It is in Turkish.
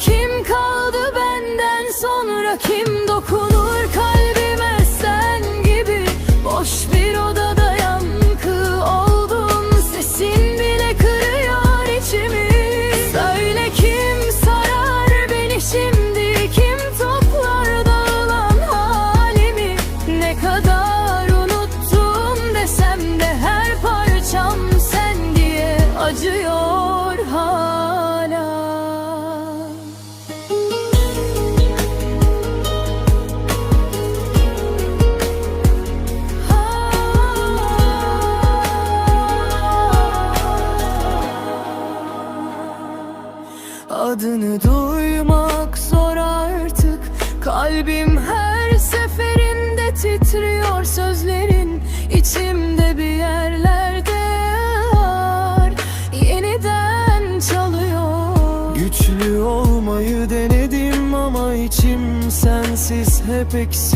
kim kaldı benden sonra? Kim dokunur kalbime sen gibi? Boş bir odada yankı oldum. Sesin bile kırıyor içimi. Söyle kim sarar beni şimdi? Kim toplar dağılan halimi? Ne kadar unuttum desem de her parçam sen diye acıyor Adını duymak zor artık. Kalbim her seferinde titriyor sözlerin içimde bir yerlerde var Yeniden çalıyor. Güçlü olmayı denedim ama içim sensiz hep eksik